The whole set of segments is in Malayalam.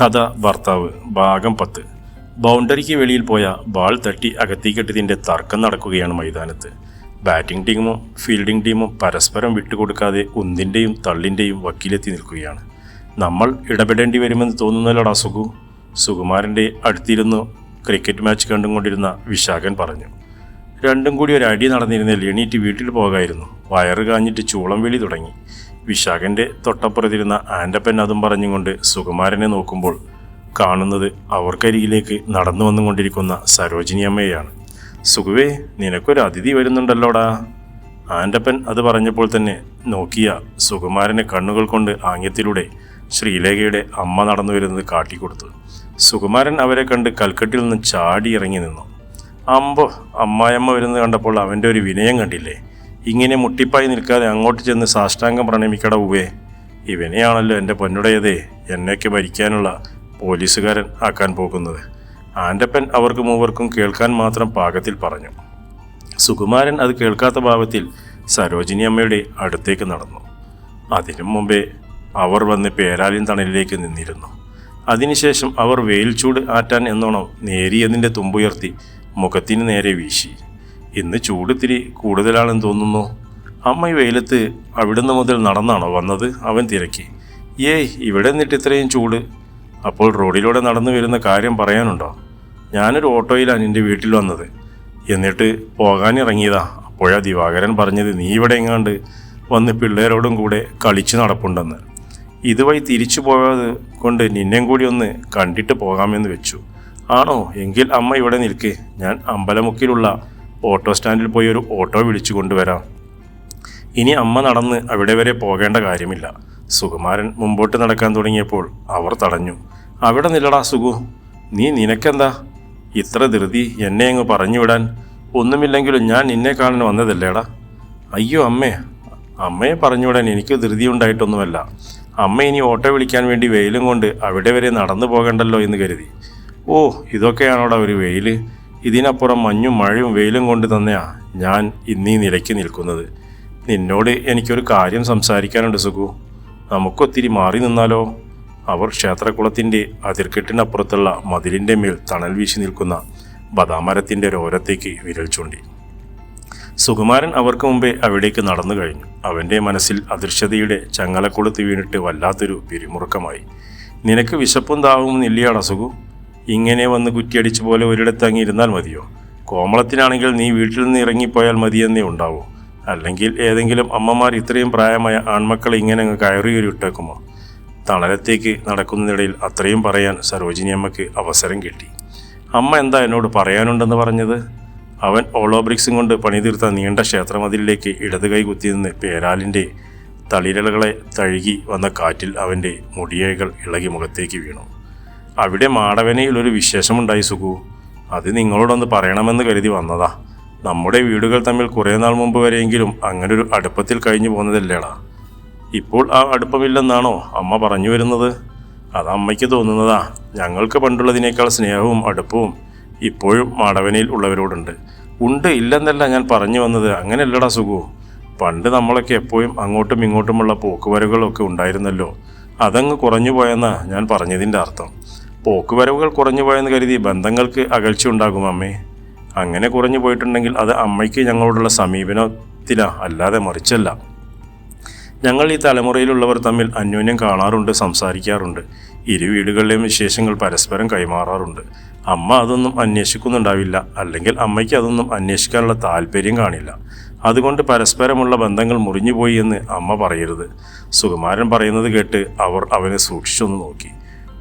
കഥ ഭർത്താവ് ഭാഗം പത്ത്. ബൗണ്ടറിക്ക് വെളിയിൽ പോയ ബാൾ തട്ടി അകത്തേക്കിട്ടതിന്റെ തർക്കം നടക്കുകയാണ് മൈതാനത്ത്. ബാറ്റിംഗ് ടീമും ഫീൽഡിംഗ് ടീമും പരസ്പരം വിട്ടുകൊടുക്കാതെ ഒന്നിന്റെയും തള്ളിന്റെയും വക്കീലെത്തി നിൽക്കുകയാണ്. നമ്മൾ ഇടപെടേണ്ടി വരുമെന്ന് തോന്നുന്നല്ലോടാ സുഖു? സുകുമാരന്റെ അടുത്തിരുന്നു ക്രിക്കറ്റ് മാച്ച് കണ്ടുകൊണ്ടിരുന്ന വിശാഖൻ പറഞ്ഞു. രണ്ടും കൂടി ഒരു അടി നടന്നിരുന്നതിൽ എണീറ്റ് വീട്ടിൽ പോകായിരുന്നു. വയറ് കാഞ്ഞിട്ട് ചൂളം വിളി തുടങ്ങി. വിശാഖന്റെ തൊട്ടപ്പുറത്തിരുന്ന ആന്റപ്പൻ അതും പറഞ്ഞുകൊണ്ട് സുകുമാരനെ നോക്കുമ്പോൾ കാണുന്നത് അവർക്കരികിലേക്ക് നടന്നു വന്നുകൊണ്ടിരിക്കുന്ന സരോജിനി അമ്മയാണ് സുഖുവേ നിനക്കൊരു അതിഥി വരുന്നുണ്ടല്ലോടാ. ആന്റപ്പൻ അത് പറഞ്ഞപ്പോൾ തന്നെ നോക്കിയ സുകുമാരനെ കണ്ണുകൾ കൊണ്ട് ആംഗ്യത്തിലൂടെ ശ്രീലേഖയുടെ അമ്മ നടന്നു വരുന്നത് കാട്ടിക്കൊടുത്തു. സുകുമാരൻ അവരെ കണ്ട് കൽക്കട്ടിൽ നിന്ന് ചാടി ഇറങ്ങി നിന്നു. അമ്പോ അമ്മായിയമ്മ വരുന്നത് കണ്ടപ്പോൾ അവന്റെ ഒരു വിനയം കണ്ടില്ലേ? ഇങ്ങനെ മുട്ടിപ്പായി നിൽക്കാതെ അങ്ങോട്ട് ചെന്ന് സാഷ്ടാംഗം പ്രണമിക്കട ഉവേ ഇവനെയാണല്ലോ എന്റെ പൊന്നുടയതേ എന്നെയൊക്കെ ഭരിക്കാനുള്ള പോലീസുകാരൻ ആക്കാൻ പോകുന്നത്. ആന്റപ്പൻ അവർക്ക് മൂവർക്കും കേൾക്കാൻ മാത്രം പാകത്തിൽ പറഞ്ഞു. സുകുമാരൻ അത് കേൾക്കാത്ത ഭാവത്തിൽ സരോജിനി അമ്മയുടെ അടുത്തേക്ക് നടന്നു. അതിനു മുമ്പേ അവർ വന്ന് പേരാലിൻ തണലിലേക്ക് നിന്നിരുന്നു. അതിനുശേഷം അവർ വെയിൽ ചൂട് ആറ്റാൻ എന്നോണം നേരിയതിന്റെ തുമ്പുയർത്തി മുഖത്തിന് നേരെ വീശി. ഇന്ന് ചൂടിത്തിരി കൂടുതലാണെന്ന് തോന്നുന്നു. അമ്മ ഈ വെയിലത്ത് അവിടുന്ന് മുതൽ നടന്നാണോ വന്നത്? അവൻ തിരക്കി. ഏയ് ഇവിടെ നിന്നിട്ട് ഇത്രയും ചൂട്? അപ്പോൾ റോഡിലൂടെ നടന്നു വരുന്ന കാര്യം പറയാനുണ്ടോ? ഞാനൊരു ഓട്ടോയിലാണ് എന്റെ വീട്ടിൽ വന്നത്. എന്നിട്ട് പോകാനിറങ്ങിയതാ. അപ്പോഴാ ദിവാകരൻ പറഞ്ഞത് നീ ഇവിടെ എങ്ങാണ്ട് വന്ന് പിള്ളേരോടും കൂടെ കളിച്ചു നടപ്പുണ്ടെന്ന്. ഇതുവഴി തിരിച്ചു പോയത് കൊണ്ട് നിന്നെയും കൂടി ഒന്ന് കണ്ടിട്ട് പോകാമെന്ന് വെച്ചു. ആണോ? എങ്കിൽ അമ്മ ഇവിടെ നിൽക്കേ. ഞാൻ അമ്പലമുക്കിലുള്ള ഓട്ടോ സ്റ്റാൻഡിൽ പോയി ഒരു ഓട്ടോ വിളിച്ചു കൊണ്ടുവരാം. ഇനി അമ്മ നടന്ന് അവിടെ വരെ പോകേണ്ട കാര്യമില്ല. സുകുമാരൻ മുമ്പോട്ട് നടക്കാൻ തുടങ്ങിയപ്പോൾ അവർ തടഞ്ഞു. അവിടെ നില്ലടാ സുഖു നീ നിനക്കെന്താ? ഇത്ര ധൃതി എന്നെ അങ്ങ് പറഞ്ഞു വിടാൻ ഒന്നുമില്ലെങ്കിലും ഞാൻ നിന്നെ കാണാൻ വന്നതല്ലേടാ? അയ്യോ അമ്മേ. അമ്മയെ പറഞ്ഞുവിടാൻ എനിക്ക് ധൃതി ഉണ്ടായിട്ടൊന്നുമല്ല. അമ്മ ഇനി ഓട്ടോ വിളിക്കാൻ വേണ്ടി വെയിലും കൊണ്ട് അവിടെ വരെ നടന്നു പോകണ്ടല്ലോ എന്ന് കരുതി. ഓ ഇതൊക്കെയാണോടാ ഒരു വെയിൽ ഇതിനപ്പുറം മഞ്ഞും മഴയും വെയിലും കൊണ്ട് തന്നെയാ ഞാൻ ഇന്നീ നിലയ്ക്ക് നിൽക്കുന്നത്. നിന്നോട് എനിക്കൊരു കാര്യം സംസാരിക്കാനുണ്ട് സുഖു നമുക്കൊത്തിരി മാറി നിന്നാലോ? അവർ ക്ഷേത്രകുളത്തിന്റെ അതിർക്കെട്ടിനപ്പുറത്തുള്ള മതിലിന്റെ മേൽ തണൽ വീശി നിൽക്കുന്ന ബദാമരത്തിന്റെ ഒരോരത്തേക്ക് വിരൽ ചൂണ്ടി. സുകുമാരൻ അവർക്ക് മുമ്പേ അവിടേക്ക് നടന്നു കഴിഞ്ഞു. അവന്റെ മനസ്സിൽ അദൃശ്യതയുടെ ചങ്ങലക്കൊളുത്ത് വീണിട്ട് വല്ലാത്തൊരു പിരിമുറുക്കമായി. നിനക്ക് വിശപ്പും ദാഹവും ഇല്ലയാടാ സുഖു ഇങ്ങനെ വന്ന് കുറ്റിയടിച്ച പോലെ ഒരിടത്ത് അങ്ങ് ഇരുന്നാൽ മതിയോ? കോമളത്തിനാണെങ്കിൽ നീ വീട്ടിൽ നിന്ന് ഇറങ്ങിപ്പോയാൽ മതിയെന്നേ ഉണ്ടാവൂ. അല്ലെങ്കിൽ ഏതെങ്കിലും അമ്മമാർ ഇത്രയും പ്രായമായ ആൺമക്കളെ ഇങ്ങനെ അങ്ങ് ഇട്ടേക്കുമോ തണലത്തേക്ക് നടക്കുന്നതിനിടയിൽ അത്രയും പറയാൻ സരോജിനി അമ്മയ്ക്ക് അവസരം കിട്ടി. അമ്മ എന്താ എന്നോട് പറയാനുണ്ടെന്ന് പറഞ്ഞത്? അവൻ ഓളോബ്രിക്സും കൊണ്ട് പണിതീർത്ത നീണ്ട ക്ഷേത്രമതിലേക്ക് ഇടത് കൈ കുത്തി നിന്ന് പേരാലിന്റെ തളിരലകളെ തഴുകി വന്ന കാറ്റിൽ അവന്റെ മുടിയകൾ ഇളകി മുഖത്തേക്ക് വീണു. അവിടെ മാടവനയിൽ ഒരു വിശേഷമുണ്ടായി സുഖു അത് നിങ്ങളോടൊന്ന് പറയണമെന്ന് കരുതി വന്നതാ. നമ്മുടെ വീടുകൾ തമ്മിൽ കുറേ നാൾ മുമ്പ് വരെയെങ്കിലും അങ്ങനെ ഒരു അടുപ്പത്തിൽ കഴിഞ്ഞു പോകുന്നതല്ലേടാ. ഇപ്പോൾ ആ അടുപ്പമില്ലെന്നാണോ അമ്മ പറഞ്ഞു വരുന്നത്? അത് അമ്മയ്ക്ക് തോന്നുന്നതാ. ഞങ്ങൾക്ക് പണ്ടുള്ളതിനേക്കാൾ സ്നേഹവും അടുപ്പവും ഇപ്പോഴും മാടവനയിൽ ഉള്ളവരോടുണ്ട്. ഉണ്ട് ഇല്ലെന്നല്ല ഞാൻ പറഞ്ഞു വന്നത്. അങ്ങനെയല്ലടാ സുഖു പണ്ട് നമ്മളൊക്കെ എപ്പോഴും അങ്ങോട്ടും ഇങ്ങോട്ടുമുള്ള പോക്കുവരവുകളൊക്കെ ഉണ്ടായിരുന്നല്ലോ. അതങ്ങ് കുറഞ്ഞു പോയെന്നാ ഞാൻ പറഞ്ഞതിന്റെ അർത്ഥം. പോക്കുവരവുകൾ കുറഞ്ഞു പോയെന്ന് കരുതി ബന്ധങ്ങൾക്ക് അകൽച്ച ഉണ്ടാകും അമ്മേ. അങ്ങനെ കുറഞ്ഞു പോയിട്ടുണ്ടെങ്കിൽ അത് അമ്മയ്ക്ക് ഞങ്ങളോടുള്ള സമീപനത്തിലാ അല്ലാതെ മറിച്ചല്ല. ഞങ്ങൾ ഈ തലമുറയിലുള്ളവർ തമ്മിൽ അന്യോന്യം കാണാറുണ്ട് സംസാരിക്കാറുണ്ട്. ഇരു വീടുകളിലെയും വിശേഷങ്ങൾ പരസ്പരം കൈമാറാറുണ്ട്. അമ്മ അതൊന്നും അന്വേഷിക്കുന്നുണ്ടാവില്ല അല്ലെങ്കിൽ അമ്മയ്ക്ക് അതൊന്നും അന്വേഷിക്കാനുള്ള താല്പര്യം കാണില്ല. അതുകൊണ്ട് പരസ്പരമുള്ള ബന്ധങ്ങൾ മുറിഞ്ഞുപോയി എന്ന് അമ്മ പറയരുത്. സുകുമാരൻ പറയുന്നത് കേട്ട് അവർ അവനെ സൂക്ഷിച്ചൊന്ന് നോക്കി.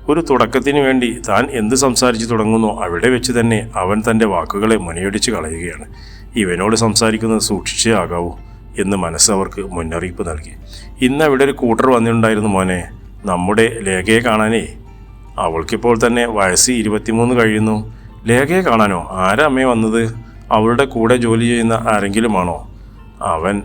ഒരു തുടക്കത്തിന് വേണ്ടി താൻ എന്ത് സംസാരിച്ചു തുടങ്ങുന്നു അവിടെ വെച്ച് തന്നെ അവൻ തന്റെ വാക്കുകളെ മുനയടിച്ച് കളയുകയാണ്. ഇവനോട് സംസാരിക്കുന്നത് സൂക്ഷിച്ചേ ആകാവൂ എന്ന് മനസ്സ് അവർക്ക് മുന്നറിയിപ്പ് നൽകി. ഇന്ന് അവിടെ ഒരു കൂട്ടർ വന്നിട്ടുണ്ടായിരുന്നു മോനെ. നമ്മുടെ ലേഖയെ കാണാനേ. അവൾക്കിപ്പോൾ തന്നെ വയസ്സ് ഇരുപത്തിമൂന്ന് കഴിയുന്നു. ലേഖയെ കാണാനോ? ആരമ്മേ വന്നത്? അവളുടെ കൂടെ ജോലി ചെയ്യുന്ന ആരെങ്കിലുമാണോ? അവൻ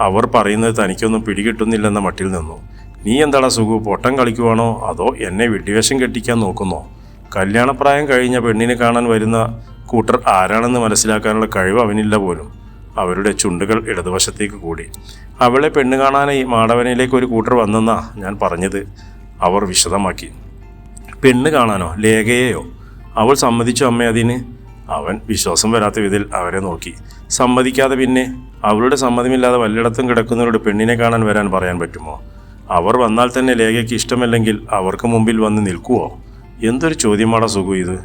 അവർ പറയുന്നത് തനിക്കൊന്നും പിടികിട്ടുന്നില്ലെന്ന മട്ടിൽ നിന്നു. നീ എന്താടാ സുഖു? പൊട്ടം കളിക്കുവാണോ? അതോ എന്നെ വിഡ്ഢിവേഷം കെട്ടിക്കാൻ നോക്കുന്നോ? കല്യാണപ്രായം കഴിഞ്ഞ പെണ്ണിനെ കാണാൻ വരുന്ന കൂട്ടർ ആരാണെന്ന് മനസ്സിലാക്കാനുള്ള കഴിവ് അവനില്ല പോലും. അവരുടെ ചുണ്ടുകൾ ഇടതുവശത്തേക്ക് കൂടി. അവളെ പെണ്ണ് കാണാനായി മാടവനയിലേക്ക് ഒരു കൂട്ടർ വന്നെന്നാ ഞാൻ പറഞ്ഞത്. അവർ വിശദമാക്കി. പെണ്ണ് കാണാനോ? ലേഖയെയോ? അവൾ സമ്മതിച്ചു അമ്മ അതിന്. അവൻ വിശ്വാസം വരാത്ത വിധത്തിൽ അവരെ നോക്കി. സമ്മതിക്കാതെ പിന്നെ അവളുടെ സമ്മതമില്ലാതെ വല്ലിടത്തും കിടക്കുന്നവരോട് പെണ്ണിനെ കാണാൻ വരാൻ പറയാൻ പറ്റുമോ? അവർ വന്നാൽ തന്നെ ലേഖയ്ക്ക് ഇഷ്ടമല്ലെങ്കിൽ അവർക്ക് മുമ്പിൽ വന്ന് നിൽക്കുവോ? എന്തൊരു ചോദ്യമാടാ സുഖു ഇത്.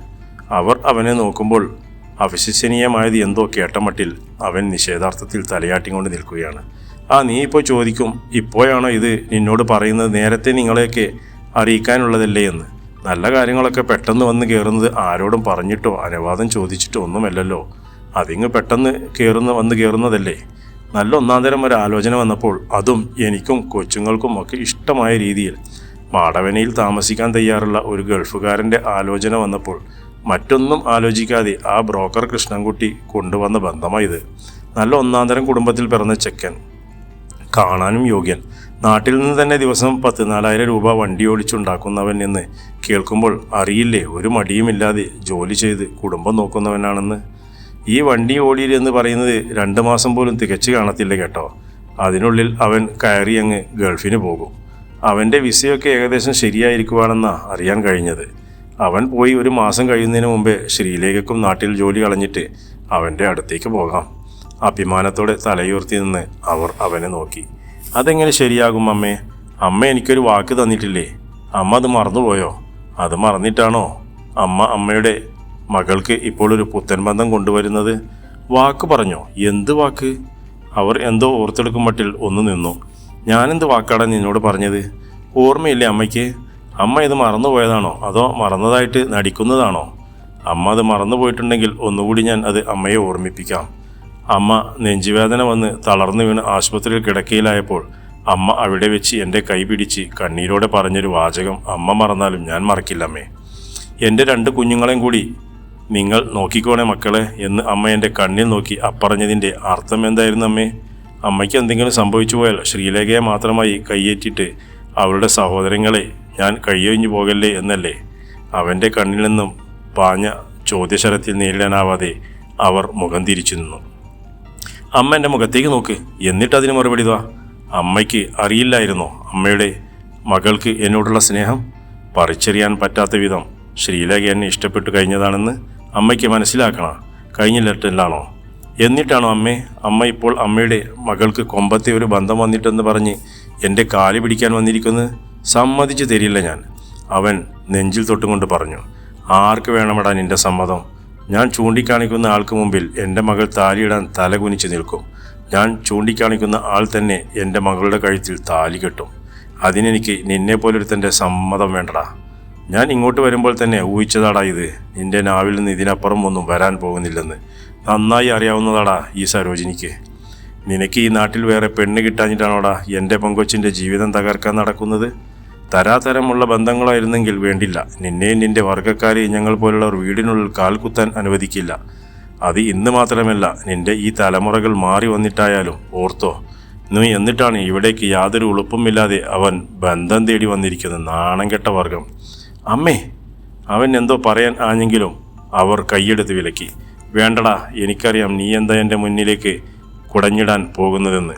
അവർ അവനെ നോക്കുമ്പോൾ അവിശ്വസനീയമായത് എന്തോ കേട്ടമട്ടിൽ അവൻ നിഷേധാർത്ഥത്തിൽ തലയാട്ടിക്കൊണ്ട് നിൽക്കുകയാണ്. ആ നീ ഇപ്പോൾ ചോദിക്കും ഇപ്പോഴാണോ ഇത് നിന്നോട് പറയുന്നത് നേരത്തെ നിങ്ങളെയൊക്കെ അറിയിക്കാനുള്ളതല്ലേ എന്ന്. നല്ല കാര്യങ്ങളൊക്കെ പെട്ടെന്ന് വന്ന് കയറുന്നത് ആരോടും പറഞ്ഞിട്ടോ അനുവാദം ചോദിച്ചിട്ടോ ഒന്നുമല്ലല്ലോ. അതിങ്ങ് പെട്ടെന്ന് കയറുന്ന വന്ന് കയറുന്നതല്ലേ നല്ല ഒന്നാന്തരം ഒരു ആലോചന വന്നപ്പോൾ അതും എനിക്കും കൊച്ചുങ്ങൾക്കും ഒക്കെ ഇഷ്ടമായ രീതിയിൽ. മാടവനയിൽ താമസിക്കാൻ തയ്യാറുള്ള ഒരു ഗൾഫുകാരന്റെ ആലോചന വന്നപ്പോൾ മറ്റൊന്നും ആലോചിക്കാതെ ആ ബ്രോക്കർ കൃഷ്ണൻകുട്ടി കൊണ്ടുവന്ന ബന്ധമായത് നല്ല ഒന്നാന്തരം കുടുംബത്തിൽ പിറന്ന ചെക്കൻ. കാണാനും യോഗ്യൻ. നാട്ടിൽ നിന്ന് തന്നെ ദിവസം പത്ത് നാലായിരം രൂപ വണ്ടി ഓടിച്ചുണ്ടാക്കുന്നവൻ എന്ന് കേൾക്കുമ്പോൾ അറിയില്ലേ ഒരു മടിയുമില്ലാതെ ജോലി ചെയ്ത് കുടുംബം നോക്കുന്നവനാണെന്ന്. ഈ വണ്ടി ഓടിയിൽ എന്ന് പറയുന്നത് രണ്ട് മാസം പോലും തികച്ചു കാണത്തില്ല കേട്ടോ. അതിനുള്ളിൽ അവൻ കയറി അങ്ങ് ഗൾഫിന് പോകും. അവന്റെ വിസയൊക്കെ ഏകദേശം ശരിയായിരിക്കുവാണെന്നാ അറിയാൻ കഴിഞ്ഞത്. അവൻ പോയി ഒരു മാസം കഴിയുന്നതിന് മുമ്പേ ശ്രീലേഖക്കും നാട്ടിൽ ജോലി കളഞ്ഞിട്ട് അവന്റെ അടുത്തേക്ക് പോകാം. അഭിമാനത്തോടെ തലയുയർത്തി നിന്ന് അവർ അവനെ നോക്കി. അതെങ്ങനെ ശരിയാകും അമ്മേ? അമ്മ എനിക്കൊരു വാക്ക് തന്നിട്ടില്ലേ? അമ്മ അത് മറന്നുപോയോ? അത് മറന്നിട്ടാണോ? അമ്മ അമ്മയുടെ മകൾക്ക് ഇപ്പോൾ ഒരു പുത്തൻ ബന്ധം കൊണ്ടുവരുന്നത് വാക്ക് പറഞ്ഞോ? എന്ത് വാക്ക്? അവർ എന്തോ ഓർത്തെടുക്കും മട്ടിൽ ഒന്ന് നിന്നു. ഞാനെന്ത് വാക്കാടാ നിന്നോട് പറഞ്ഞത്? ഓർമ്മയില്ലേ അമ്മയ്ക്ക്? അമ്മ ഇത് മറന്നുപോയതാണോ? അതോ മറന്നതായിട്ട് നടിക്കുന്നതാണോ? അമ്മ അത് മറന്നുപോയിട്ടുണ്ടെങ്കിൽ ഒന്നുകൂടി ഞാൻ അത് അമ്മയെ ഓർമ്മിപ്പിക്കാം. അമ്മ നെഞ്ചുവേദന വന്ന് തളർന്നു വീണ് ആശുപത്രിയിൽ കിടക്കയിലായപ്പോൾ അമ്മ അവിടെ വെച്ച് എന്റെ കൈ പിടിച്ച് കണ്ണീരോടെ പറഞ്ഞൊരു വാചകം അമ്മ മറന്നാലും ഞാൻ മറക്കില്ലമ്മേ. എന്റെ രണ്ട് കുഞ്ഞുങ്ങളെയും കൂടി നിങ്ങൾ നോക്കിക്കോണേ മക്കളെ എന്ന് അമ്മ എന്റെ കണ്ണിൽ നോക്കി അപ്പറഞ്ഞതിന്റെ അർത്ഥം എന്തായിരുന്നു അമ്മേ? അമ്മയ്ക്ക് എന്തെങ്കിലും സംഭവിച്ചു പോയാൽ ശ്രീലേഖയെ മാത്രമായി കൈയേറ്റിട്ട് അവളുടെ സഹോദരങ്ങളെ ഞാൻ കൈയൊഴിഞ്ഞു പോകല്ലേ എന്നല്ലേ? അവന്റെ കണ്ണിൽ നിന്നും പാഞ്ഞ ചോദ്യശരത്തിൽ നേരിടാനാവാതെ അവർ മുഖം തിരിച്ചു നിന്നു. അമ്മ എന്റെ മുഖത്തേക്ക് നോക്ക് എന്നിട്ട് അതിന് മറുപടി ഇതാ. അമ്മയ്ക്ക് അറിയില്ലായിരുന്നോ അമ്മയുടെ മകൾക്ക് എന്നോടുള്ള സ്നേഹം? പറിച്ചറിയാൻ പറ്റാത്ത വിധം ശ്രീലേഖ എന്നെ ഇഷ്ടപ്പെട്ടു കഴിഞ്ഞതാണെന്ന് അമ്മയ്ക്ക് മനസ്സിലാക്കണം കഴിഞ്ഞിട്ടില്ലാണോ എന്നിട്ടാണോ അമ്മേ അമ്മ ഇപ്പോൾ അമ്മയുടെ മകൾക്ക് കൊമ്പത്തെ ഒരു ബന്ധം വന്നിട്ടെന്ന് പറഞ്ഞ് എന്റെ കാൽ പിടിക്കാൻ വന്നിരിക്കുന്നത്? സമ്മതിച്ചു തരില്ല ഞാൻ. അവൻ നെഞ്ചിൽ തൊട്ടുകൊണ്ട് പറഞ്ഞു ആർക്ക് വേണമിടാൻ നിന്റെ സമ്മതം? ഞാൻ ചൂണ്ടിക്കാണിക്കുന്ന ആൾക്ക് മുമ്പിൽ എന്റെ മകൾ താലിയിടാൻ തല കുനിച്ച് നിൽക്കും. ഞാൻ ചൂണ്ടിക്കാണിക്കുന്ന ആൾ തന്നെ എന്റെ മകളുടെ കഴുത്തിൽ താലി കെട്ടും. അതിനെനിക്ക് നിന്നെ പോലൊരുത്തന്റെ സമ്മതം വേണ്ടടാ. ഞാൻ ഇങ്ങോട്ട് വരുമ്പോൾ തന്നെ ഊഹിച്ചതാടാ ഇത്. നിന്റെ നാവിൽ നിന്ന് ഇതിനപ്പുറം ഒന്നും വരാൻ പോകുന്നില്ലെന്ന്. നന്നായി അറിയാവുന്നതാടാ ഈ സരോജിനിക്ക്. നിനക്ക് ഈ നാട്ടിൽ വേറെ പെണ്ണ് കിട്ടാഞ്ഞിട്ടാണോടാ എന്റെ പങ്കൊച്ചിന്റെ ജീവിതം തകർക്കാൻ നടക്കുന്നത്? തരാതരമുള്ള ബന്ധങ്ങളായിരുന്നെങ്കിൽ വേണ്ടില്ല. നിന്നെയും നിന്റെ വർഗക്കാരെയും ഞങ്ങൾ പോലുള്ളവർ വീടിനുള്ളിൽ കാൽകുത്താൻ അനുവദിക്കില്ല. അത് ഇന്ന് മാത്രമല്ല നിന്റെ ഈ തലമുറകൾ മാറി വന്നിട്ടായാലും. ഓർത്തോ നീ എന്നിട്ടാണ് ഇവിടേക്ക് യാതൊരു ഉളുപ്പുമില്ലാതെ അവൻ ബന്ധം തേടി വന്നിരിക്കുന്നത്. നാണം കെട്ട വർഗം അമ്മേ അവൻ എന്തോ പറയാൻ ആഞ്ഞെങ്കിലും അവർ കൈയെടുത്ത് വിലക്കി. വേണ്ടടാ എനിക്കറിയാം നീ എന്താ എന്റെ മുന്നിലേക്ക് കുടഞ്ഞിടാൻ പോകുന്നതെന്ന്.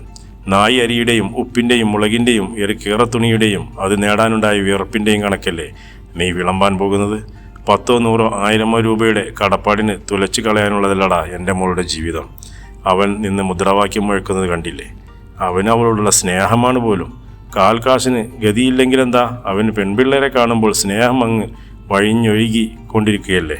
നായി അരിയുടെയും ഉപ്പിന്റെയും മുളകിന്റെയും ഒരു കീറത്തുണിയുടെയും അത് നേടാനുണ്ടായ വിയർപ്പിന്റെയും കണക്കല്ലേ നീ വിളമ്പാൻ പോകുന്നത്? പത്തോ നൂറോ ആയിരമോ രൂപയുടെ കടപ്പാടിന് തുലച്ചു കളയാനുള്ളതല്ലടാ എന്റെ മോളുടെ ജീവിതം. അവൻ നിന്ന് മുദ്രാവാക്യം മുഴക്കുന്നത് കണ്ടില്ലേ? അവന് അവളോടുള്ള സ്നേഹമാണ് പോലും. കാൽക്കാശിന് ഗതിയില്ലെങ്കിലെന്താ? അവന് പെൺപിള്ളേരെ കാണുമ്പോൾ സ്നേഹം അങ്ങ് വഴിഞ്ഞൊഴുകി കൊണ്ടിരിക്കുകയല്ലേ?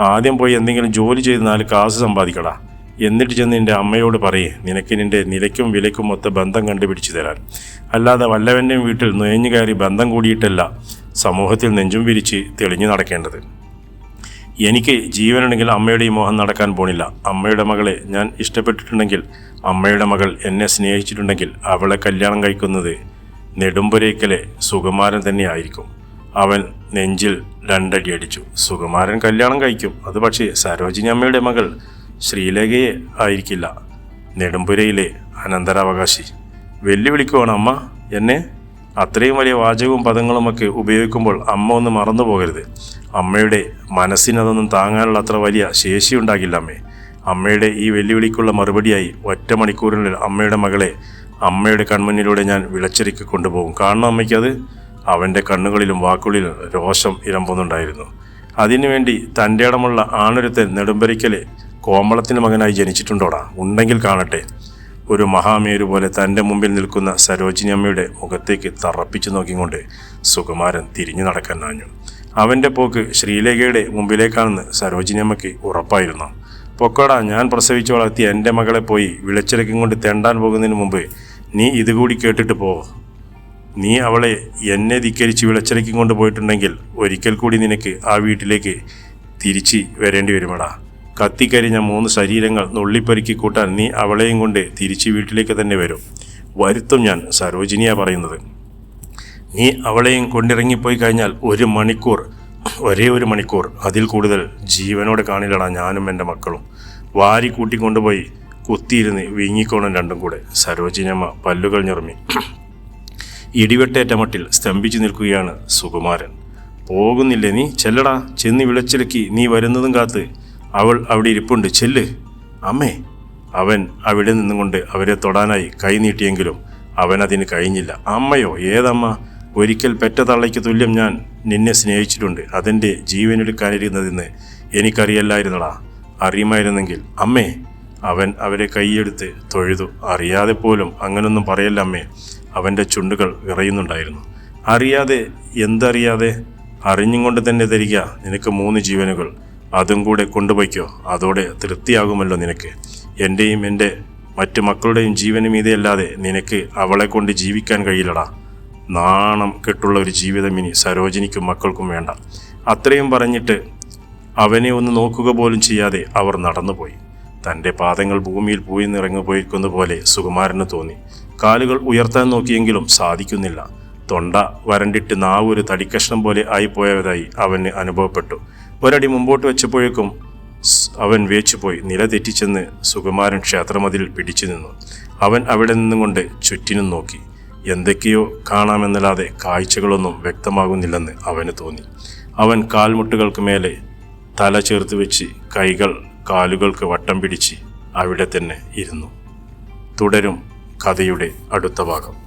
ആദ്യം പോയി എന്തെങ്കിലും ജോലി ചെയ്ത് നാല് കാശ് സമ്പാദിക്കടാ. എന്നിട്ട് ചെന്ന് നിന്റെ അമ്മയോട് പറയേ നിനക്ക് നിന്റെ നിലയ്ക്കും വിലയ്ക്കും ഒത്ത ബന്ധം കണ്ടുപിടിച്ചു തരാൻ. അല്ലാതെ വല്ലവന്റെയും വീട്ടിൽ നുഴഞ്ഞു കയറി ബന്ധം കൂടിയിട്ടല്ല സമൂഹത്തിൽ നെഞ്ചും വിരിച്ച് തെളിഞ്ഞു നടക്കേണ്ടത്. എനിക്ക് ജീവനുണ്ടെങ്കിൽ അമ്മയുടെ ഈ മോഹം നടക്കാൻ പോണില്ല. അമ്മയുടെ മകളെ ഞാൻ ഇഷ്ടപ്പെട്ടിട്ടുണ്ടെങ്കിൽ അമ്മയുടെ മകൾ എന്നെ സ്നേഹിച്ചിട്ടുണ്ടെങ്കിൽ അവളെ കല്യാണം കഴിക്കുന്നത് നെടുമ്പുരയ്ക്കലെ സുകുമാരൻ തന്നെ ആയിരിക്കും അവൻ നെഞ്ചിൽ രണ്ടടി അടിച്ചു. സുകുമാരൻ കല്യാണം കഴിക്കും. അത് പക്ഷേ സരോജിനി അമ്മയുടെ മകൾ ശ്രീലേഖയെ ആയിരിക്കില്ല. നെടുമ്പുരയിലെ അനന്തരാവകാശി. വെല്ലുവിളിക്കുവാണ് അമ്മ എന്നെ? അത്രയും വലിയ വാചകവും പദങ്ങളുമൊക്കെ ഉപയോഗിക്കുമ്പോൾ അമ്മ ഒന്ന് മറന്നു പോകരുത്. അമ്മയുടെ മനസ്സിനതൊന്നും താങ്ങാനുള്ള അത്ര വലിയ ശേഷിയുണ്ടാകില്ല അമ്മേ. അമ്മയുടെ ഈ വെല്ലുവിളിക്കുള്ള മറുപടിയായി ഒറ്റ മണിക്കൂറിനുള്ളിൽ അമ്മയുടെ മകളെ അമ്മയുടെ കൺമുന്നിലൂടെ ഞാൻ വിളച്ചെറുക്കി കൊണ്ടുപോകും. കാണണം അമ്മയ്ക്കത് അവന്റെ കണ്ണുകളിലും വാക്കുകളിലും രോഷം ഇരമ്പുന്നുണ്ടായിരുന്നു. അതിനുവേണ്ടി തന്റെ ഇടമുള്ള ആണൊരുത്തൻ നെടുമ്പരിക്കലെ കോമളത്തിന് മകനായി ജനിച്ചിട്ടുണ്ടോടാ? ഉണ്ടെങ്കിൽ കാണട്ടെ. ഒരു മഹാമേരു പോലെ തന്റെ മുമ്പിൽ നിൽക്കുന്ന സരോജിനി അമ്മയുടെ മുഖത്തേക്ക് തറപ്പിച്ചു നോക്കിക്കൊണ്ട് സുകുമാരൻ തിരിഞ്ഞു നടക്കാൻ നാഞ്ഞു അവന്റെ പോക്ക് ശ്രീലേഖയുടെ മുമ്പിലേക്കാണെന്ന് സരോജിനി അമ്മയ്ക്ക് ഉറപ്പായിരുന്നു. പൊക്കോടാ ഞാൻ പ്രസവിച്ചു വളർത്തിയ എന്റെ മകളെ പോയി വിളിച്ചിറക്കും കൊണ്ട് തെണ്ടാൻ പോകുന്നതിന് മുമ്പ് നീ ഇതുകൂടി കേട്ടിട്ട് പോ. നീ അവളെ എന്നെ ധിക്കരിച്ച് വിളച്ചിറക്കി കൊണ്ടുപോയിട്ടുണ്ടെങ്കിൽ ഒരിക്കൽ കൂടി നിനക്ക് ആ വീട്ടിലേക്ക് തിരിച്ച് വരേണ്ടി വരുമടാ. കത്തിക്കരിഞ്ഞ മൂന്ന് ശരീരങ്ങൾ നുള്ളിപ്പരുക്കി കൂട്ടാൻ നീ അവളെയും കൊണ്ട് തിരിച്ച് വീട്ടിലേക്ക് തന്നെ വരും. വരുത്തും ഞാൻ സരോജിനിയ പറയുന്നത്. നീ അവളെയും കൊണ്ടിറങ്ങിപ്പോയി കഴിഞ്ഞാൽ ഒരു മണിക്കൂർ ഒരേ ഒരു മണിക്കൂർ അതിൽ കൂടുതൽ ജീവനോടെ കാണില്ലടാ ഞാനും എന്റെ മക്കളും. വാരി കൂട്ടിക്കൊണ്ടുപോയി കുത്തിയിരുന്ന് വീങ്ങിക്കോണം രണ്ടും കൂടെ. സരോജിനിയമ്മ പല്ലുകൾ ഞെറുമി. ഇടിവെട്ടേറ്റ മട്ടിൽ സ്തംഭിച്ചു നിൽക്കുകയാണ് സുകുമാരൻ. പോകുന്നില്ലേ നീ? ചെല്ലടാ. ചെന്ന് വിളച്ചിലക്കി നീ വരുന്നതും കാത്ത്. അവൾ അവിടെ ഇരിപ്പുണ്ട്. ചെല്ല്. അമ്മേ. അവൻ അവിടെ നിന്നുകൊണ്ട് അവരെ തൊടാനായി കൈ നീട്ടിയെങ്കിലും അവൻ അതിന് കഴിഞ്ഞില്ല. അമ്മയോ ഏതമ്മ? ഒരിക്കൽ പെറ്റ തള്ളയ്ക്ക് തുല്യം ഞാൻ നിന്നെ സ്നേഹിച്ചിട്ടുണ്ട്. അതെന്റെ ജീവനെടുക്കാനിരുന്നതെന്ന് എനിക്കറിയല്ലായിരുന്നടാ. അറിയുമായിരുന്നെങ്കിൽ. അമ്മേ. അവൻ അവരെ കൈയെടുത്ത് തൊഴുതു. അറിയാതെ പോലും അങ്ങനൊന്നും പറയല്ല അമ്മേ. അവന്റെ ചുണ്ടുകൾ വിറയുന്നുണ്ടായിരുന്നു. അറിയാതെ എന്തറിയാതെ? അറിഞ്ഞും കൊണ്ട് തന്നെ ധരിക്കുക നിനക്ക് മൂന്ന് ജീവനുകൾ. അതും കൂടെ കൊണ്ടുപോയിക്കോ. അതോടെ തൃപ്തിയാകുമല്ലോ നിനക്ക്. എന്റെയും എന്റെ മറ്റു മക്കളുടെയും ജീവനും ഇതല്ലാതെ നിനക്ക് അവളെ കൊണ്ട് ജീവിക്കാൻ കഴിയില്ലടാ. നാണം കെട്ടുള്ള ഒരു ജീവിതം ഇനി സരോജിനിക്കും മക്കൾക്കും വേണ്ട. അത്രയും പറഞ്ഞിട്ട് അവനെ ഒന്ന് നോക്കുക പോലും ചെയ്യാതെ അവർ നടന്നുപോയി. തന്റെ പാദങ്ങൾ ഭൂമിയിൽ പോയി നിറങ്ങിപ്പോയിരിക്കുന്ന പോലെ സുകുമാരന് തോന്നി. കാലുകൾ ഉയർത്താൻ നോക്കിയെങ്കിലും സാധിക്കുന്നില്ല. തൊണ്ട വരണ്ടിട്ട് നാവ് ഒരു തടിക്കഷ്ണം പോലെ ആയിപ്പോയതായി അവന് അനുഭവപ്പെട്ടു. ഒരടി മുമ്പോട്ട് വെച്ചപ്പോഴേക്കും അവൻ അവൻ വേച്ചുപോയി നില തെറ്റിച്ചെന്ന് സുകുമാരൻ ക്ഷേത്രമതിൽ പിടിച്ചു നിന്നു. അവൻ അവിടെ നിന്നുകൊണ്ട് ചുറ്റിനും നോക്കി. എന്തൊക്കെയോ കാണാമെന്നല്ലാതെ കാഴ്ചകളൊന്നും വ്യക്തമാകുന്നില്ലെന്ന് അവന് തോന്നി. അവൻ കാൽമുട്ടുകൾക്ക് മേലെ തല ചേർത്ത് വെച്ച് കൈകൾ കാലുകൾക്ക് വട്ടം പിടിച്ച് അവിടെ തന്നെ ഇരുന്നു. തുടരും കഥയുടെ അടുത്ത ഭാഗം.